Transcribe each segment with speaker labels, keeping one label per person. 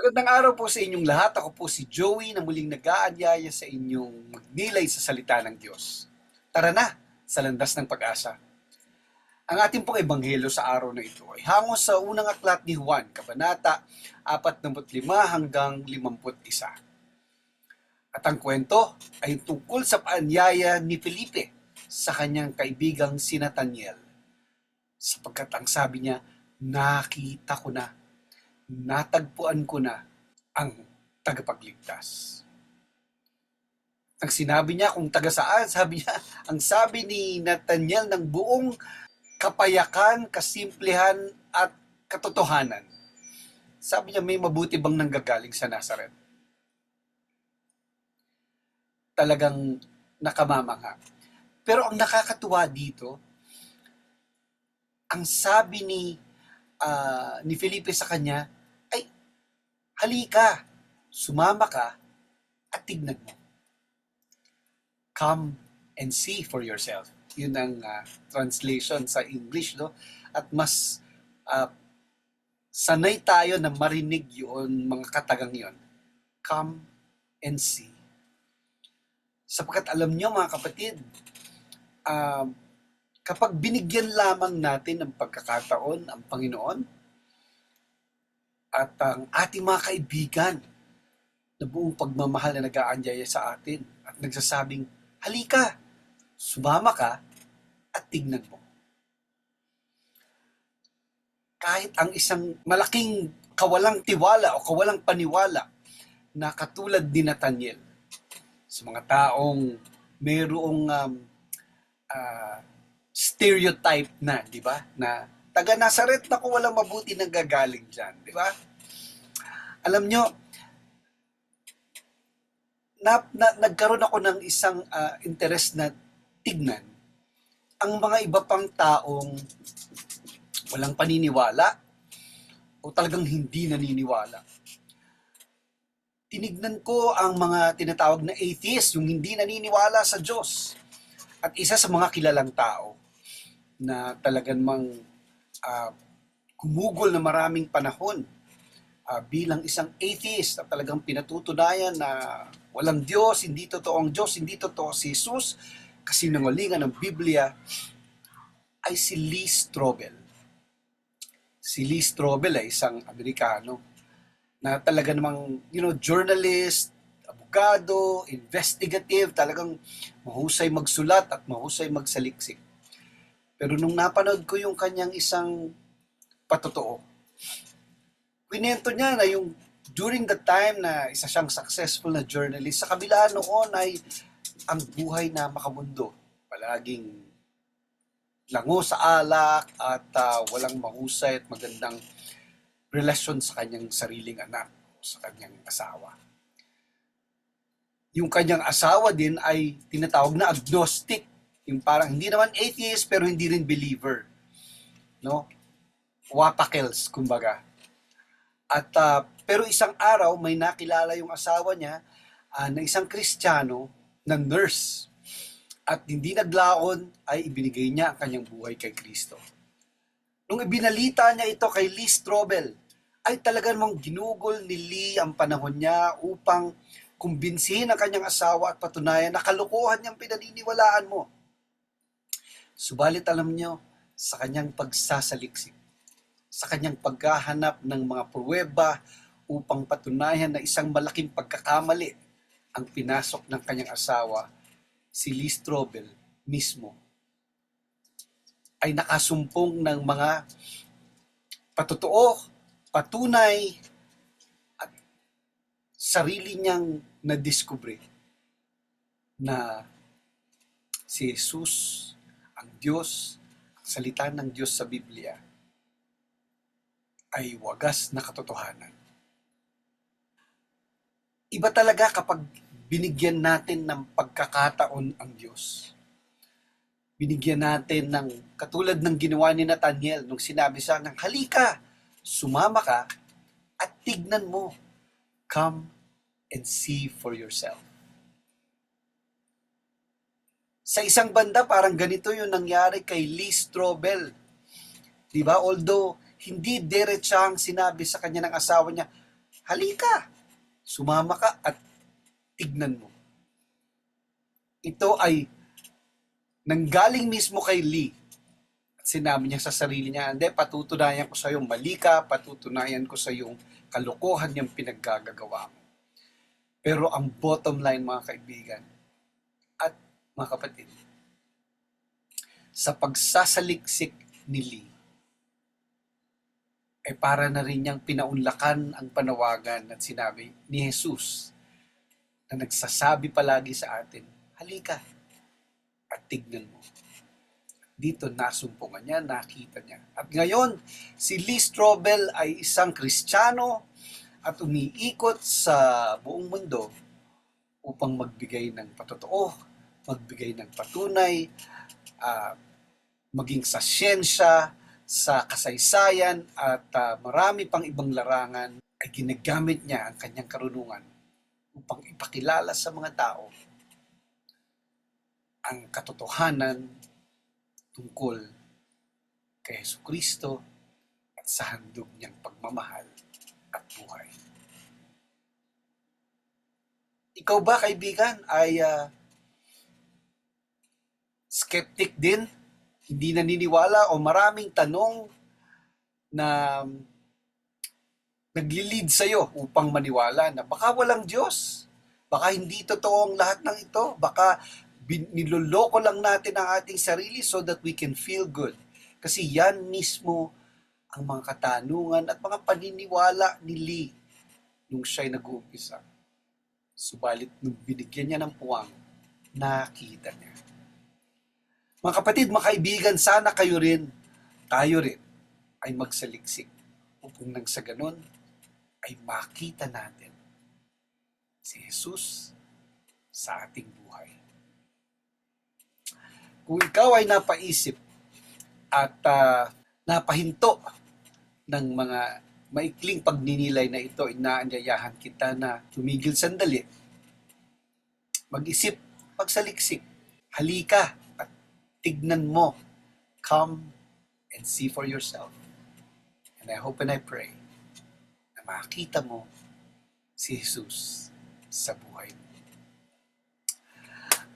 Speaker 1: Magandang araw po sa inyong lahat. Ako po si Joey na muling nag-aanyaya sa inyong magnilay sa salita ng Diyos. Tara na sa landas ng pag-asa. Ang ating pong ebanghelyo sa araw na ito ay hango sa unang aklat ni Juan, Kabanata 45 hanggang 51. At ang kwento ay tungkol sa paanyaya ni Felipe sa kanyang kaibigang si Nathaniel. Sapagkat ang sabi niya, nakita ko na natagpuan ko na ang tagapagligtas. Ang sinabi niya kung taga saan, sabi niya, ang sabi ni Nathaniel ng buong kapayakan, kasimplihan at katotohanan. Sabi niya, may mabuti bang nanggagaling sa Nazareth? Talagang nakamamangha. Pero ang nakakatuwa dito, ang sabi ni ah, ni Felipe sa kanya, halika, sumama ka, at tignan mo. Come and see for yourself. Yun ang ah, translation sa English, no? At mas ah, sanay tayo na marinig yun, mga katagang yun. Come and see. Sapagkat alam nyo, mga kapatid, ah, kapag binigyan lamang natin ng pagkakataon ang Panginoon at ang ating mga kaibigan na buong pagmamahal na nag-aanyaya sa atin at nagsasabing, halika, sumama ka at tignan mo. Kahit ang isang malaking kawalang tiwala o kawalang paniwala na katulad ni Nathaniel sa mga taong mayroong um, ah, stereotype na, di ba? Na taga Nazaret na ko walang mabuti nang gagaling dyan, di ba? Alam nyo, na, na, nagkaroon ako ng isang ah, interest na tignan ang mga iba pang taong walang paniniwala o talagang hindi naniniwala. Tinignan ko ang mga tinatawag na atheist, yung hindi naniniwala sa Diyos. At isa sa mga kilalang tao na talagang mang ah, gumugol na maraming panahon ah, bilang isang atheist at talagang pinatutunayan na walang Diyos, hindi totoo ang Diyos, hindi totoo si Jesus, kasi nangalingan ng Biblia, ay si Lee Strobel. Si Lee Strobel ay isang Amerikano na talaga namang, you know, journalist, abogado, investigative, talagang mahusay magsulat at mahusay magsaliksik. Pero nung napanood ko yung kanyang isang patotoo, kwento niya na yung during the time na isa siyang successful na journalist, sa kabila noon ay ang buhay na makamundo. Palaging lango sa alak at ah, walang mahusay at magandang relasyon sa kanyang sariling anak, sa kanyang asawa. Yung kanyang asawa din ay tinatawag na agnostic. Yung parang hindi naman atheist pero hindi rin believer. No? Wapakels, kumbaga. At ah, pero isang araw may nakilala yung asawa niya ah, na isang Kristiyano na nurse. At hindi naglaon ay ibinigay niya ang kanyang buhay kay Kristo. Nung ibinalita niya ito kay Lee Strobel, ay talaga namang ginugol ni Lee ang panahon niya upang kumbinsihin ang kanyang asawa at patunayan na kalokohan niyang pinaniniwalaan mo. Subalit alam niyo, sa kanyang pagsasaliksik, sa kanyang paghahanap ng mga pruweba upang patunayan na isang malaking pagkakamali ang pinasok ng kanyang asawa, si Lee Strobel mismo, ay nakasumpong ng mga patotoo, patunay, at sarili niyang nadiskubre na si Jesus, ang Diyos, ang salita ng Diyos sa Biblia, ay wagas na katotohanan. Iba talaga kapag binigyan natin ng pagkakataon ang Diyos. Binigyan natin ng katulad ng ginawa ni Nathaniel nung sinabi sa ng halika, sumama ka at tignan mo. Come and see for yourself. Sa isang banda, parang ganito yung nangyari kay Lee Strobel. Di ba? Although, hindi diretsang sinabi sa kanya ng asawa niya, halika, sumama ka at tignan mo. Ito ay nanggaling mismo kay Lee. At sinabi niya sa sarili niya, hindi, patutunayan ko sa iyo mali ka, patutunayan ko sa iyo kalokohan yung pinaggagawa mo. Pero ang bottom line mga kaibigan mga kapatid, sa pagsasaliksik ni Lee, ay para na rin niyang pinaunlakan ang panawagan at sinabi ni Jesus na nagsasabi palagi sa atin, halika at tignan mo. Dito nasumpungan niya, nakita niya. At ngayon, si Lee Strobel ay isang Kristiyano at umiikot sa buong mundo upang magbigay ng patotoo, magbigay ng patunay, ah, maging sa siyensya, sa kasaysayan at ah, marami pang ibang larangan ay ginagamit niya ang kanyang karunungan upang ipakilala sa mga tao ang katotohanan tungkol kay Yesu Kristo at sa handog niyang pagmamahal at buhay. Ikaw ba, kaibigan, ay ah, skeptic din? Hindi naniniwala o maraming tanong na nagli-lead sa'yo upang maniwala na baka walang Diyos. Baka hindi totoo ang lahat ng ito. Baka niloloko lang natin ang ating sarili so that we can feel good. Kasi yan mismo ang mga katanungan at mga paniniwala ni Lee nung siya'y nag-uumpisa. Subalit nung binigyan niya ng puwang, nakita niya. Mga kapatid, mga kaibigan, sana kayo rin, tayo rin, ay magsaliksik upang nang sa ganun ay makita natin si Jesus sa ating buhay. Kung ikaw ay napaisip at ah, napahinto ng mga maikling pagninilay na ito, inaanyayahan kita na tumigil sandali, mag-isip, pagsaliksik, halika tignan mo, come and see for yourself. And I hope and I pray na makita mo si Jesus sa buhay mo.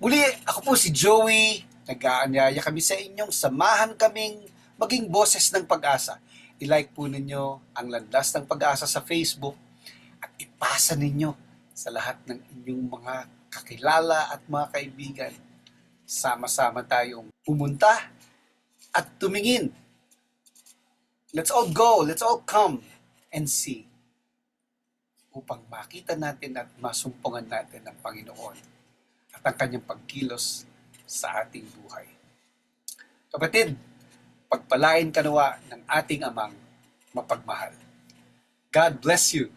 Speaker 1: Muli, ako po si Joey. Nag-aanyaya kami sa inyong samahan kaming maging boses ng pag-asa. I-like po ninyo ang Landas ng Pag-asa sa Facebook at ipasa ninyo sa lahat ng inyong mga kakilala at mga kaibigan. Sama-sama tayong pumunta at tumingin. Let's all go, let's all come and see upang makita natin at masumpungan natin ang Panginoon at ang kanyang pagkilos sa ating buhay. Kapatid, pagpalain kanawa ng ating amang mapagmahal. God bless you.